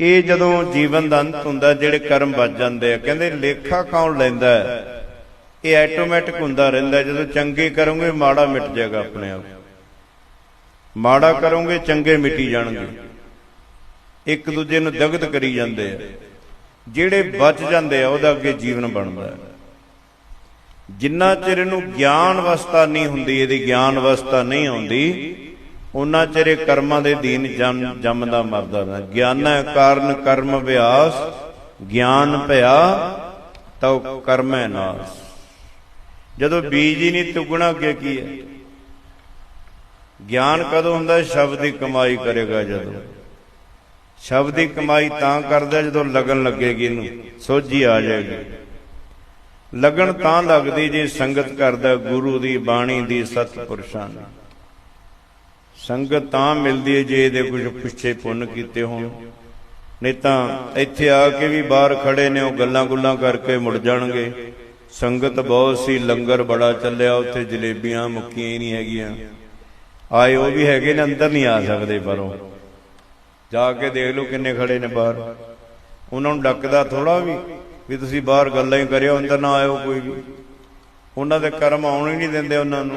ਇਹ ਜਦੋਂ ਜੀਵਨ ਦਾ ਅੰਤ ਹੁੰਦਾ, ਜਿਹੜੇ ਕਰਮ ਬਚ ਜਾਂਦੇ ਆ, ਕਹਿੰਦੇ ਲੇਖਾ ਕੌਣ ਲੈਂਦਾ ਇਹ ਆਟੋਮੈਟਿਕ ਹੁੰਦਾ ਰਹਿੰਦਾ, ਜਦੋਂ ਚੰਗੇ ਕਰੋਗੇ, ਮਾੜਾ ਮਿਟ ਜਾਏਗਾ ਆਪਣੇ ਆਪ। ਮਾੜਾ ਕਰੋਗੇ, ਚੰਗੇ ਮਿਟੀ ਜਾਣਗੇ। ਇੱਕ ਦੂਜੇ ਨੂੰ ਦਗਦ ਕਰੀ ਜਾਂਦੇ ਆ। ਜਿਹੜੇ ਬਚ ਜਾਂਦੇ ਆ, ਉਹਦਾ ਅੱਗੇ ਜੀਵਨ ਬਣਦਾ ਹੈ। ਜਿੰਨਾ ਚਿਰ ਇਹਨੂੰ ਗਿਆਨ ਅਵਸਥਾ ਨਹੀਂ ਹੁੰਦੀ, ਇਹਦੀ ਗਿਆਨ ਅਵਸਥਾ ਨਹੀਂ ਆਉਂਦੀ ਉਹਨਾਂ ਚਿਰ ਕਰਮਾਂ ਦੇ ਦੀਨ ਜੰਮ ਜੰਮਦਾ ਮਰਦਾ ਨਾ ਗਿਆਨੈ ਕਾਰਨ ਕਰਮ ਅਭਿਆਸ, ਗਿਆਨ ਭਇਆ ਤਉ ਕਰਮੈ ਨਾਸ। ਜਦੋਂ ਬੀਜ ਹੀ ਨਹੀਂ ਤੁਗਣਾ ਅੱਗੇ ਕੀ ਹੈ? ਗਿਆਨ ਕਦੋਂ ਹੁੰਦਾ? ਸ਼ਬਦ ਦੀ ਕਮਾਈ ਕਰੇਗਾ ਜਦੋਂ। ਸ਼ਬਦ ਦੀ ਕਮਾਈ ਤਾਂ ਕਰਦਾ ਜਦੋਂ ਲਗਨ ਲੱਗੇਗੀ ਇਹਨੂੰ। ਸੋਝੀ ਆ ਜਾਏਗੀ। ਲਗਨ ਤਾਂ ਲੱਗਦੀ ਜੇ ਸੰਗਤ ਕਰਦਾ ਗੁਰੂ ਦੀ ਬਾਣੀ ਦੀ ਸਤਪੁਰਸ਼ਾਂ ਦੀ। ਸੰਗਤ ਤਾਂ ਮਿਲਦੀ ਹੈ ਜੇ ਇਹਦੇ ਕੁਝ ਪਿੱਛੇ ਪੁੰਨ ਕੀਤੇ ਹੋਣ। ਨਹੀਂ ਤਾਂ ਇੱਥੇ ਆ ਕੇ ਵੀ ਬਾਹਰ ਖੜੇ ਨੇ, ਉਹ ਗੱਲਾਂ ਗੁੱਲਾਂ ਕਰਕੇ ਮੁੜ ਜਾਣਗੇ। ਸੰਗਤ ਬਹੁਤ ਸੀ, ਲੰਗਰ ਬੜਾ ਚੱਲਿਆ, ਉੱਥੇ ਜਲੇਬੀਆਂ ਮੁੱਕੀਆਂ ਹੀ ਨਹੀਂ ਹੈਗੀਆਂ। ਆਏ ਉਹ ਵੀ ਹੈਗੇ ਨੇ, ਅੰਦਰ ਨਹੀਂ ਆ ਸਕਦੇ ਪਰੋਂ ਜਾ ਕੇ ਦੇਖ ਲਓ ਕਿੰਨੇ ਖੜੇ ਨੇ ਬਾਹਰ। ਉਹਨਾਂ ਨੂੰ ਡੱਕਦਾ ਥੋੜਾ ਵੀ ਵੀ ਤੁਸੀਂ ਬਾਹਰ ਗੱਲਾਂ ਹੀ ਕਰਿਓ, ਅੰਦਰ ਨਾ ਆਇਓ ਕੋਈ ਵੀ। ਉਹਨਾਂ ਦੇ ਕਰਮ ਆਉਣ ਹੀ ਨਹੀਂ ਦਿੰਦੇ ਉਹਨਾਂ ਨੂੰ।